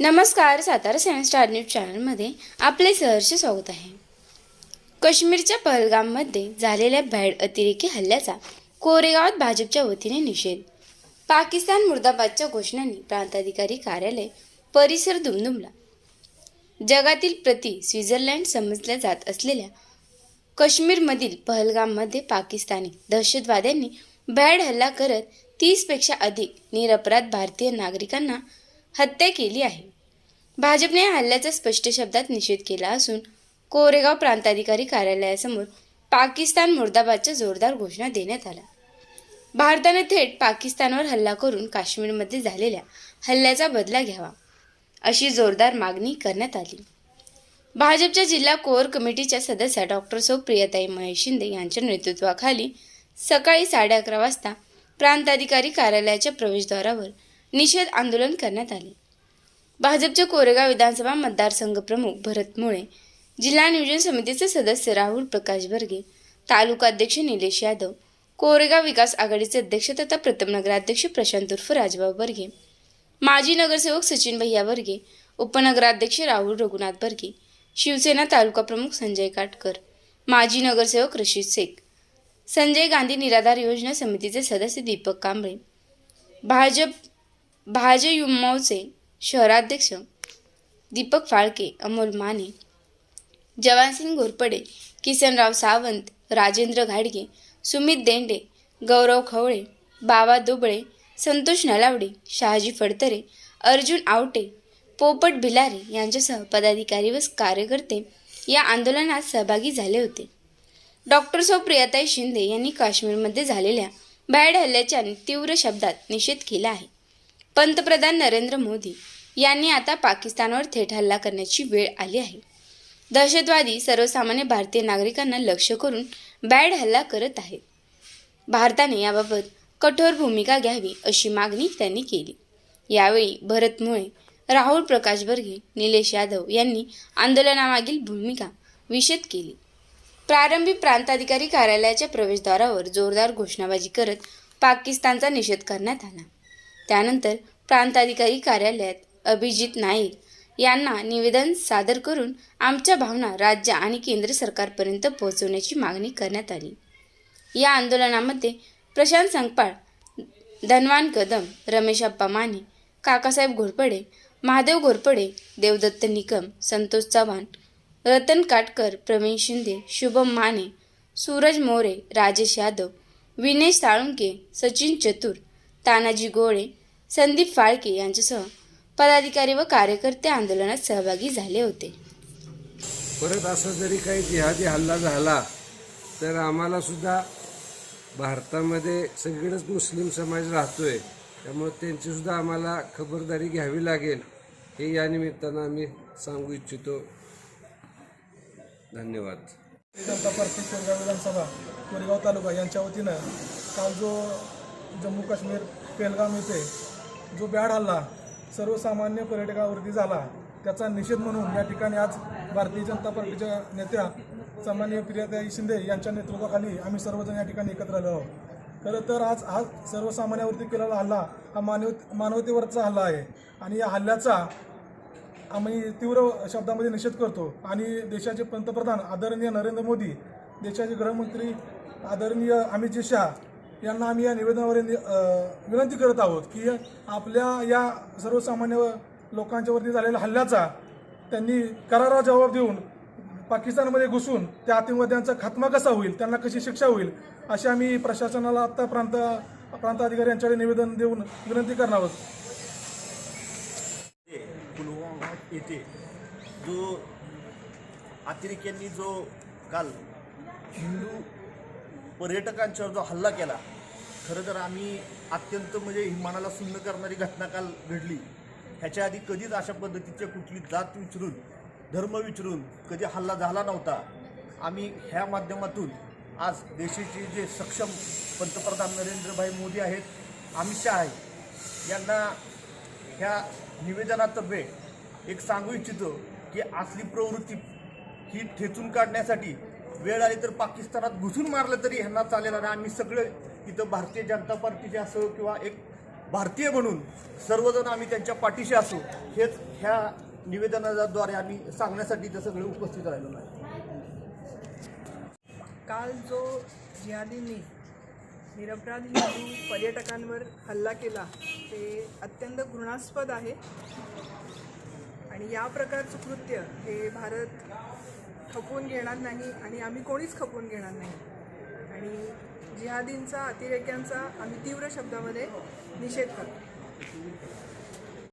नमस्कार Satara science star news चॅनलमध्ये आपले सहर्ष स्वागत आहे. काश्मीरच्या पहलगाममध्ये झालेल्या भॅड अतिरेकी हल्ल्याचा कोरेगावात भाजपच्या वतीने निषेध. पाकिस्तान मुर्दाबादच्या घोषणांनी प्रांताधिकारी कार्यालय परिसर दुमदुमला. जगातील प्रति स्वित्झर्लंड समजल्या जात असलेल्या काश्मीरमधील पहलगाममध्ये पाकिस्तानी दहशतवाद्यांनी भॅड हल्ला करत तीसपेक्षा अधिक निरपराध भारतीय नागरिकांना हत्या केली आहे. भाजपने या हल्ल्याचा स्पष्ट शब्दात निषेध केला असून कोरेगाव प्रांताधिकारी कार्यालयासमोर पाकिस्तान मुर्दाबादच्या जोरदार घोषणा देण्यात आल्या. भारताने थेट पाकिस्तानवर हल्ला करून काश्मीरमध्ये झालेल्या हल्ल्याचा बदला घ्यावा अशी जोरदार मागणी करण्यात आली. भाजपच्या जिल्हा कोअर कमिटीच्या सदस्या डॉक्टर सौ प्रियताई महेश शिंदे यांच्या नेतृत्वाखाली सकाळी साडे अकरा वाजता प्रांताधिकारी कार्यालयाच्या प्रवेशद्वारावर निषेध आंदोलन करण्यात आले. भाजपचे कोरेगाव विधानसभा मतदारसंघ प्रमुख भरत मुळे जिल्हा नियोजन समितीचे सदस्य राहुल प्रकाश बर्गे तालुका अध्यक्ष निलेश यादव कोरेगाव विकास आघाडीचे अध्यक्ष तथा प्रथम नगराध्यक्ष प्रशांत उर्फ राजभाऊ बर्गे माजी नगरसेवक सचिन भैया बर्गे उपनगराध्यक्ष राहुल रघुनाथ बर्गे शिवसेना तालुका प्रमुख संजय काटकर माजी नगरसेवक रशीद शेख संजय गांधी निराधार योजना समितीचे सदस्य दीपक कांबळे भाजप भाजयुमोचे शहराध्यक्ष दीपक फाळके अमोल माने जवानसिंग घोरपडे किसनराव सावंत राजेंद्र घाडगे सुमित देंडे गौरव खवळे बाबा दुबळे संतोष नलावडे शहाजी फडतरे अर्जुन आवटे पोपट भिलारे यांच्यासह पदाधिकारी व कार्यकर्ते या आंदोलनात सहभागी झाले होते. डॉक्टर सौ प्रियाताई शिंदे यांनी काश्मीरमध्ये झालेल्या बॅड हल्ल्याच्या तीव्र शब्दात निषेध केला आहे. पंतप्रधान नरेंद्र मोदी यांनी आता पाकिस्तानवर थेट हल्ला करण्याची वेळ आली आहे. दहशतवादी सर्वसामान्य भारतीय नागरिकांना लक्ष्य करून बॅड हल्ला करत आहेत. भारताने याबाबत कठोर भूमिका घ्यावी अशी मागणी त्यांनी केली. यावेळी भरत मुळे राहुल प्रकाश बर्गे निलेश यादव यांनी आंदोलनामागील भूमिका विशद केली. प्रारंभी प्रांताधिकारी कार्यालयाच्या प्रवेशद्वारावर जोरदार घोषणाबाजी करत पाकिस्तानचा निषेध करण्यात आला. त्यानंतर प्रांताधिकारी कार्यालयात अभिजित नाईक यांना निवेदन सादर करून आमच्या भावना राज्य आणि केंद्र सरकारपर्यंत पोहोचवण्याची मागणी करण्यात आली. या आंदोलनामध्ये प्रशांत संगपाळ धनवान कदम रमेश अप्पा माने काकासाहेब घोरपडे महादेव घोरपडे देवदत्त निकम संतोष चव्हाण रतन काटकर प्रवीण शिंदे शुभम माने सूरज मोरे राजेश यादव विनेश साळुंके सचिन चतुर तानाजी गोळे संदीप फाळके यांच्यासह पदाधिकारी व कार्यकर्ते आंदोलनात सहभागी झाले होते. परत असा जरी काही जिहादी हल्ला झाला तर आम्हाला सुद्धा भारतामध्ये सगळीकडेच मुस्लिम समाज राहतोय. त्यामुळे त्यांची सुद्धा आम्हाला खबरदारी घ्यावी लागेल हे या निमित्तानं आम्ही सांगू इच्छितो. धन्यवाद. जनता पार्टी कोरेगाव विधानसभा कोरेगाव तालुका यांच्या वतीनं काल जो जम्मू काश्मीर पेलगाम येथे जो बॅड हल्ला सर्वसामान्य पर्यटकावरती झाला त्याचा निषेध म्हणून या ठिकाणी आज भारतीय जनता पार्टीच्या नेत्या सामान्य प्रियाताई शिंदे यांच्या नेतृत्वाखाली आम्ही सर्वजण या ठिकाणी एकत्र आलो आहोत. खरं तर आज हा सर्वसामान्यावरती केलेला हल्ला हा मानव मानवतेवरचा हल्ला आहे आणि या हल्ल्याचा आम्ही तीव्र शब्दामध्ये निषेध करतो आणि देशाचे पंतप्रधान आदरणीय नरेंद्र मोदी देशाचे गृहमंत्री आदरणीय अमित जी शाह यांना आम्ही या निवेदनावर नि- विनंती करत आहोत की आपल्या या सर्वसामान्य लोकांच्यावरती झालेल्या हल्ल्याचा त्यांनी करारा जबाब देऊन पाकिस्तानमध्ये घुसून त्या अतिवाद्यांचा खात्मा कसा होईल त्यांना कशी शिक्षा होईल अशी आम्ही प्रशासनाला आत्ता प्रांत प्रांताधिकारी यांच्याकडे निवेदन देऊन विनंती करणार आहोत. पुलवामा येथे जो अतिरेक्यांनी जो काल हिंदू पर्यटकांच्यावर जो हल्ला केला खरं तर आम्ही अत्यंत म्हणजे मनाला सुन्न करणारी घटना काल घडली. ह्याच्या आधी कधीच अशा पद्धतीचे कुठली जात विचारून धर्म विचारून कधी हल्ला झाला नव्हता. आम्ही ह्या माध्यमातून आज देशाचे जे सक्षम पंतप्रधान नरेंद्रभाई मोदी आहेत अमित शाह आहेत यांना ह्या निवेदनातर्फे एक सांगू इच्छितो की असली प्रवृत्ती ही ठेचून काढण्यासाठी वेळ आली तर पाकिस्तानात घुसून मारलं तरी ह्यांना चालेल. आणि आम्ही सगळे इथं भारतीय जनता पार्टीचे असो किंवा एक भारतीय म्हणून सर्वजण आम्ही त्यांच्या पाठीशी असू हेच ह्या निवेदनाद्वारे आम्ही सांगण्यासाठी ते सगळे उपस्थित राहिलो आहे काल जो जिहादींनी निरपराध हिंदू पर्यटकांवर हल्ला केला ते अत्यंत घृणास्पद आहे. आणि या प्रकारचं कृत्य हे भारत खपवून घेणार नाही आणि आम्ही कोणीच खपवून घेणार नाही. आणि जिहादींचा अतिरेक्यांचा आम्ही तीव्र शब्दामध्ये निषेध करतो.